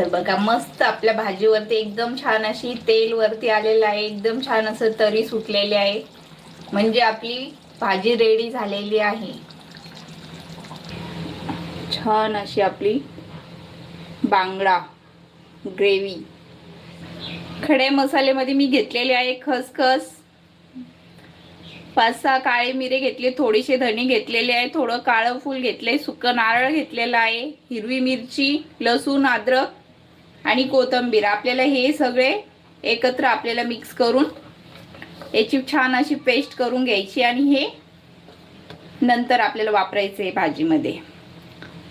तर बघा मस्त आपल्या भाजीवरती एकदम छान अशी तेल वरती आलेलं आहे. एकदम छान असं तरी सुटलेले आहे. म्हणजे आपली भाजी रेडी झालेली आहे. छान अशी आपली बांगडा ग्रेव्ही खडे मसाल्यामध्ये मी घेतलेले आहे खसखस. पाच सहा काळे मिरे घेतले थोडेसे धणे घेतलेले आहे थोडं काळं फूल घेतले सुकं नारळ घेतलेलं आहे हिरवी मिरची लसूण अद्रक. आणि कोथिंबीर. आपल्याला हे सगळे एकत्र आपल्याला मिक्स करून याची छान अशी पेस्ट करून घ्यायची आणि हे नंतर आपल्याला वापरायचं आहे भाजीमध्ये.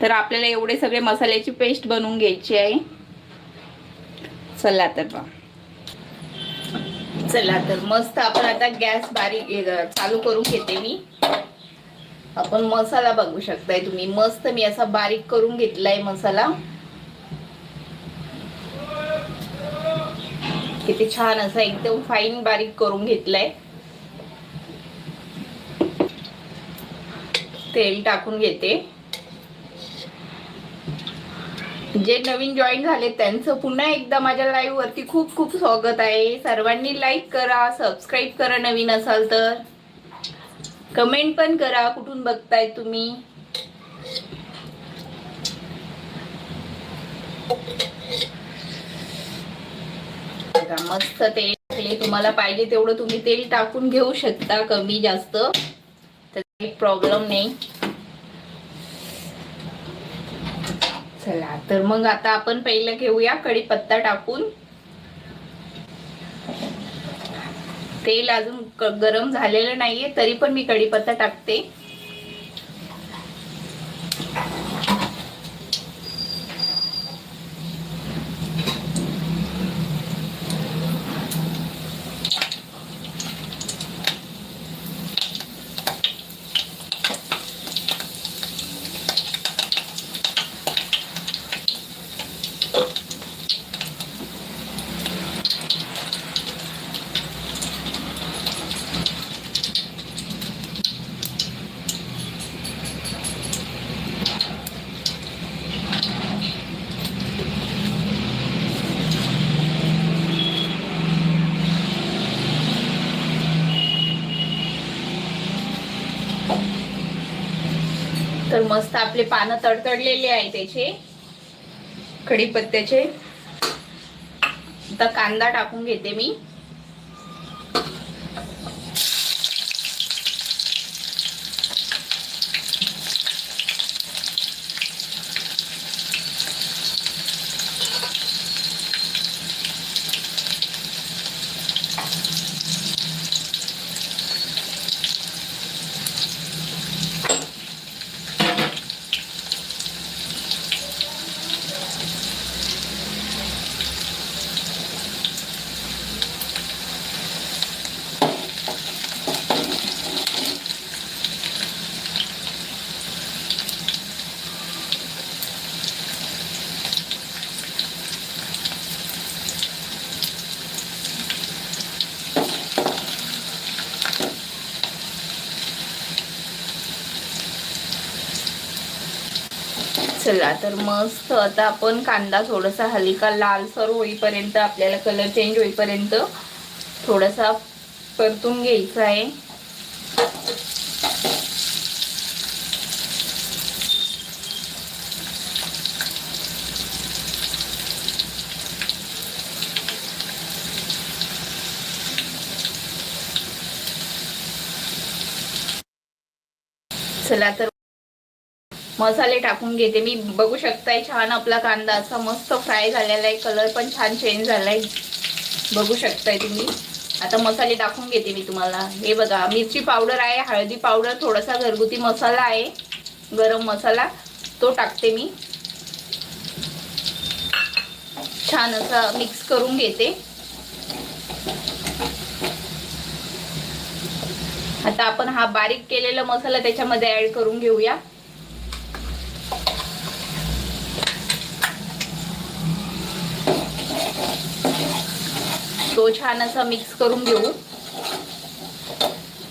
तर आपल्याला एवढे सगळे मसाल्याची पेस्ट बनवून घ्यायची आहे. चला तर बा चला तर मस्त आपण आता गॅस बारीक चालू करून घेते मी. आपण मसाला बघू शकताय तुम्ही. मस्त मी असा बारीक करून घेतलाय मसाला. किती छान असा एकदम फाईन बारीक करून घेतलाय. तेल टाकून घेते. जे नवीन जॉईन झाले त्यांचं पुन्हा एकदा माझ्या लाईव्ह वरती खूप खूप स्वागत आहे. सर्वांनी लाईक करा सबस्क्राईब करा नवीन असाल तर. कमेंट पण करा कुठून बघताय तुम्ही. बघा, मस्त तेल टाकले तुम्हाला पाहिजे तेवढं तुम्ही तेल टाकून घेऊ शकता कमी जास्त. तर काही प्रॉब्लेम नाही. चला तर मग आता आपण पहिलं घेऊया कढीपत्ता टाकून. तेल अजून गरम झालेलं नाहीये तरी पण मी कढीपत्ता टाकते. मस्त आपले पानं तडतडलेले आहे त्याचे. कढीपत्त्याचे. आता कांदा टाकून घेते मी. चला तर मस्त आता आपण कांदा थोडासा हलका लालसर होईपर्यंत आपल्याला कलर चेंज होईपर्यंत थोडासा परतून घ्यायचा आहे. चला तर मसाले टाकून घेते. मी बघू शकताय छान आपला कांदा असा मस्त फ्राय झालेला आहे. कलर पण छान चेंज झालाय. बघू शकताय तुम्ही. आता मसाले टाकून घेते मी तुम्हाला. हे बघा मिरची पावडर आहे हळदी पावडर थोडासा घरगुती मसाला आहे. गरम मसाला तो टाकते मी. छान असा मिक्स करून घेते. आता आपण हा बारीक केलेला मसाला त्याच्यामध्ये ऍड करून घेऊया. तो छान असा मिक्स करून घेऊ.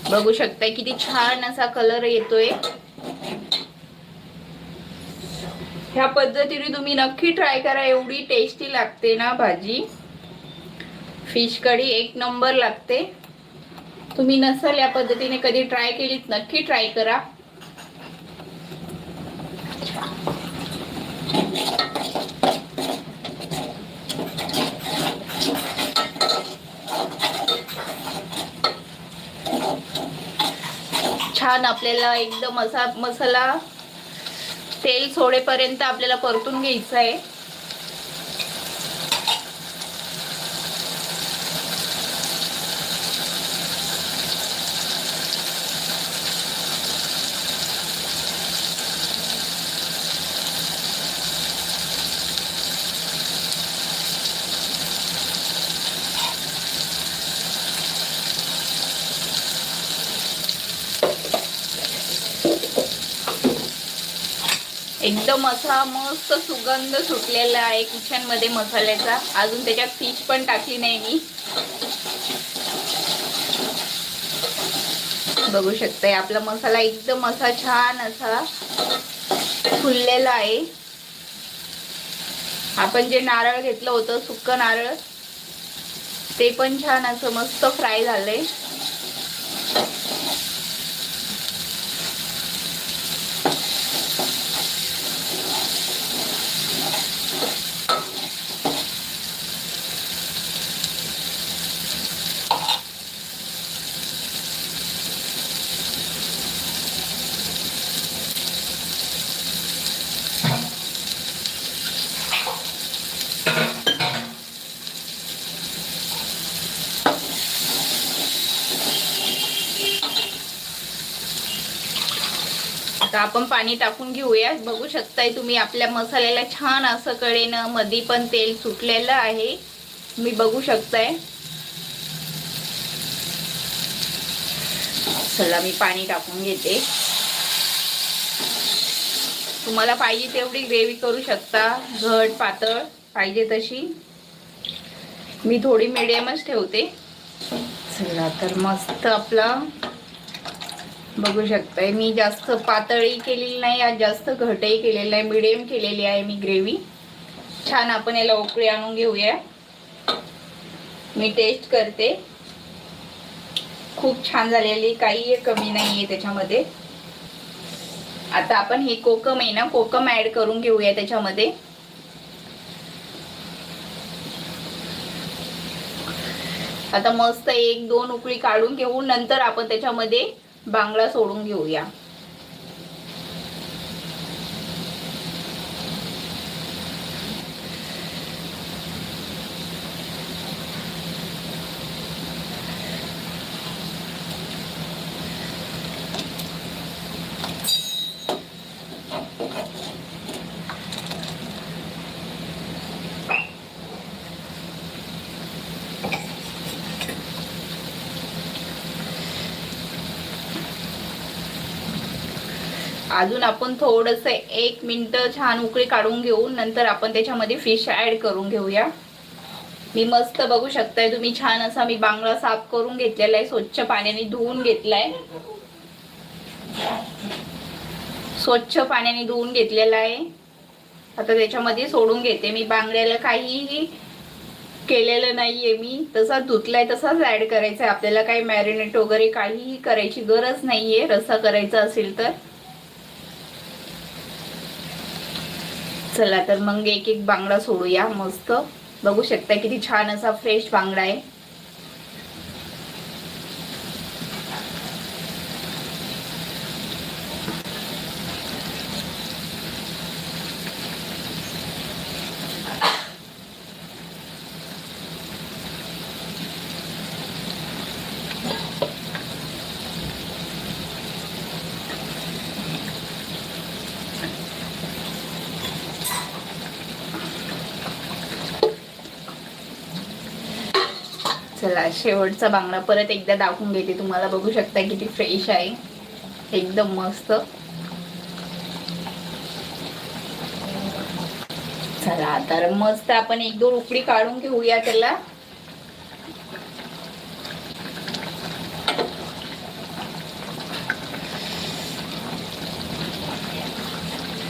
बघू शकताय किती छान असा कलर येतोय. ह्या पद्धतीने तुम्ही नक्की ट्राय करा एवढी टेस्टी लागते ना भाजी. फिश कढी एक नंबर लागते. तुम्ही नसल या पद्धतीने कधी ट्राय केलीत नक्की ट्राय करा. छान आपल्याला एकदम असा मसाला तेल सोडेपर्यंत आपल्याला परतून घ्यायचं आहे. एकदम असा मस्त सुगंध सुटलेला आहे किचनमध्ये मसाल्याचा. अजून त्याच्यात फिश पण टाकली नाही मी. बघू शकताय आपला मसाला एकदम असा छान असा फुललेला आहे. आपण जे नारळ घेतलं होतं सुक्क नारळ ते पण छान असं मस्त फ्राय झालंय. आता आपण पाणी टाकून घेऊया. बघू शकताय तुम्ही आपल्या मसाल्याला छान असं कडेनं मधी पण तेल सुटलेलं आहे. मी बघू शकताय. चला मी पाणी टाकून घेते. तुम्हाला पाहिजे तेवढी ग्रेव्ही करू शकता. घट पातळ पाहिजे तशी. मी थोडी मिडियमच ठेवते. चला तर मस्त आपला बघू शकताय. मी जास्त पातळी केलेली नाही आज जास्त घटही केलेली आहे मिडियम केलेली आहे मी ग्रेव्ही. छान आपण याला उकळी आणून घेऊया. मी टेस्ट करते. खूप छान झालेली काही कमी नाही आहे त्याच्यामध्ये. आता आपण हे कोकम आहे ना कोकम ऍड करून घेऊया त्याच्यामध्ये. आता मस्त एक दोन उकळी काढून घेऊन नंतर आपण त्याच्यामध्ये बांगडा सोडून घेऊया. अजून आपण थोडस एक मिनिट छान उकळी काढून घेऊन नंतर आपण त्याच्यामध्ये फिश ऍड करून घेऊया. मी मस्त बघू शकताय तुम्ही छान असा मी बांगडा साफ करून घेतलेला आहे स्वच्छ पाण्याने धुवून घेतलाय. स्वच्छ पाण्याने धुवून घेतलेला आहे. आता त्याच्यामध्ये सोडून घेते मी बांगड्याला काहीही केलेलं नाहीये मी. तसा धुतलाय तसाच ऍड करायचा आहे आपल्याला काही मॅरिनेट वगैरे काहीही करायची गरज नाहीये रस्सा करायचा असेल तर. चला तर मग एक एक बांगडा सोडूया मस्त. बघू शकता किती छान असा फ्रेश बांगडा आहे. चला शेवटचा बांगडा परत एकदा दाखवून घेते. तुम्हाला बघू शकता किती फ्रेश आहे. एकदम मस्त. चला तर मस्त आपण एक दोन उकडी काढून घेऊया त्याला.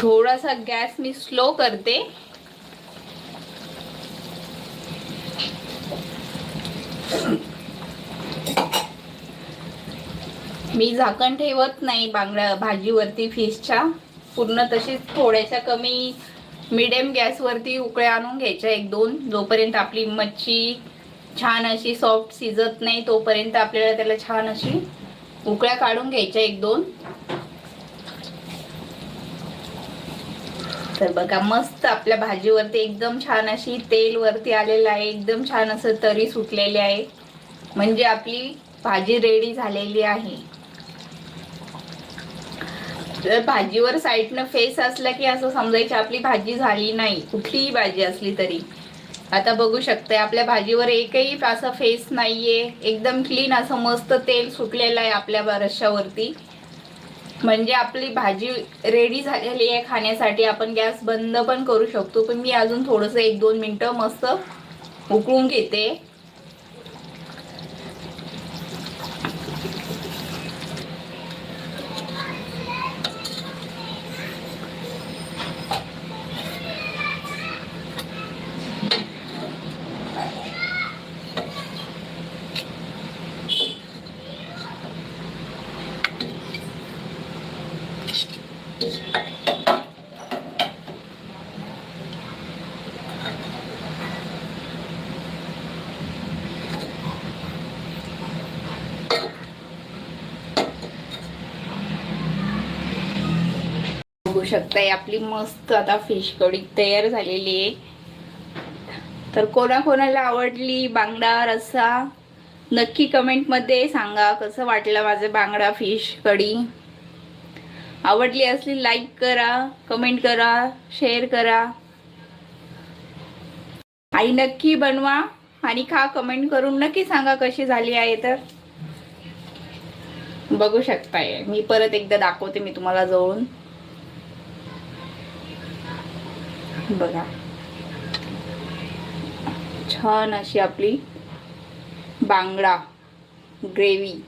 थोडासा गॅस मी स्लो करते. मी झाकण ठेवत नाही बांगड्या भाजीवरती फिशच्या. पूर्ण तशीच थोड्याशा कमी मिडियम गॅसवरती उकळ्या आणून घ्यायच्या एक दोन. जोपर्यंत आपली मच्छी छान अशी सॉफ्ट शिजत नाही तोपर्यंत आपल्याला त्याला छान अशी उकळ्या काढून घ्यायच्या एक दोन. तर बघा मस्त आपल्या भाजीवरती एकदम छान अशी तेल वरती आलेलं आहे एकदम छान असं तरी सुटलेले आहे. म्हणजे आपली भाजी रेडी झालेली आहे. तर भाजीवर साईडनं फेस असला की असं समजायची आपली भाजी झाली नाही कुठलीही भाजी असली तरी. आता बघू शकते आपल्या भाजीवर एकही असा फेस नाहीये. एकदम क्लीन असं मस्त तेल सुटलेलं आहे आपल्या रश्श्यावरती म्हणजे आपली भाजी रेडी झालेली आहे खाण्यासाठी आपण गॅस बंद पण करू शकतो. पण मी अजून थोडंसं एक दोन मिनटं मस्त उकळून घेते. बघू शकताय आपली मस्त आता फिश कढी तयार झालेली आहे. तर कोणाकोणाला आवडली बांगडा रस्सा नक्की कमेंटमध्ये सांगा कसं वाटलं माझं बांगडा फिश कढी आवडली असली लाईक करा कमेंट करा शेअर करा. आई नक्की बनवा आणि खा कमेंट करून नक्की सांगा कशी झाली आहे तर. बघू शकताय मी परत एकदा दाखवते मी तुम्हाला जवळून. बघा. छान अशी आपली बांगडा ग्रेव्ही.